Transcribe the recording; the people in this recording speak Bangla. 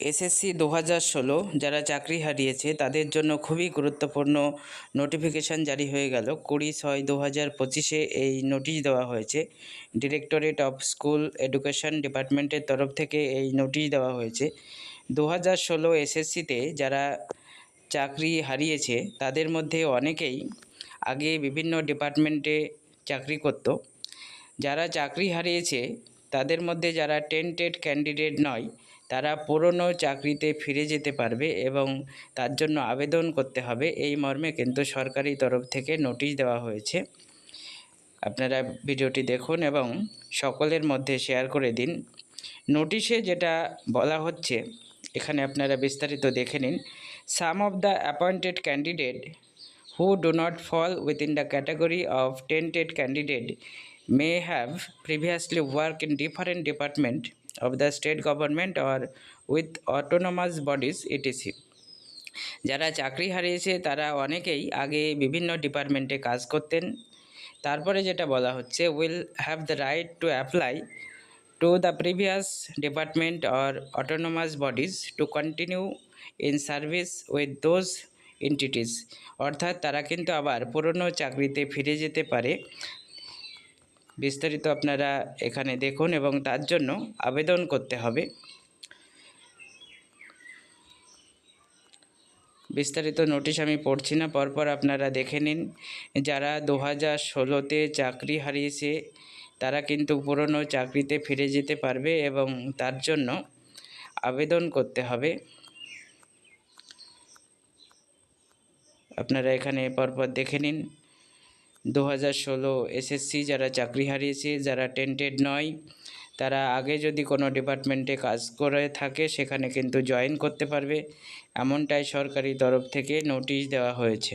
এসএসসি দু হাজার ষোলো যারা চাকরি হারিয়েছে, তাদের জন্য খুবই গুরুত্বপূর্ণ নোটিফিকেশান জারি হয়ে গেল। কুড়ি ছয় দু হাজার পঁচিশে এই নোটিশ দেওয়া হয়েছে। ডিরেক্টরেট অফ স্কুল এডুকেশন ডিপার্টমেন্টের তরফ থেকে এই নোটিশ দেওয়া হয়েছে। দু হাজার ষোলো এসএসসিতে যারা চাকরি হারিয়েছে, তাদের মধ্যে অনেকেই আগে বিভিন্ন ডিপার্টমেন্টে চাকরি করতো। যারা চাকরি হারিয়েছে তাদের মধ্যে যারা টেন্টেড ক্যান্ডিডেট নয়, তারা পুরনো চাকরিতে ফিরে যেতে পারবে এবং তার জন্য আবেদন করতে হবে। এই মর্মে কিন্তু সরকারি তরফ থেকে নোটিশ দেওয়া হয়েছে। আপনারা ভিডিওটি দেখুন এবং সকলের মধ্যে শেয়ার করে দিন। নোটিশে যেটা বলা হচ্ছে, এখানে আপনারা বিস্তারিত দেখে নিন। Some of the appointed candidate who do not fall within the category of tainted candidate may have previously worked in different department of the state government or with autonomous bodies, etc. যারা চাকরি হারিয়েছে, তারা অনেকেই আগে বিভিন্ন ডিপার্টমেন্টে কাজ করতেন। তারপরে যেটা বলা হচ্ছে will have the right to apply to the previous department or autonomous bodies to continue in service with those entities অর্থাৎ তারা কিন্তু আবার পুরনো চাকরিতে ফিরে যেতে পারে। বিস্তারিত আপনারা এখানে দেখুন এবং তার জন্য আবেদন করতে হবে। বিস্তারিত নোটিশ আমি পড়ছি না, পরপর আপনারা দেখে নিন। যারা দু হাজার ষোলোতে চাকরি হারিয়েছে, তারা কিন্তু পুরনো চাকরিতে ফিরে যেতে পারবে এবং তার জন্য আবেদন করতে হবে। আপনারা এখানে পরপর দেখে নিন। দু হাজার ষোলো এসএসসি যারা চাকরি হারিয়েছে, যারা টেন্টেড নয়, তারা আগে যদি কোনো ডিপার্টমেন্টে কাজ করে থাকে, সেখানে কিন্তু জয়েন করতে পারবে। এমনটাই সরকারি তরফ থেকে নোটিশ দেওয়া হয়েছে।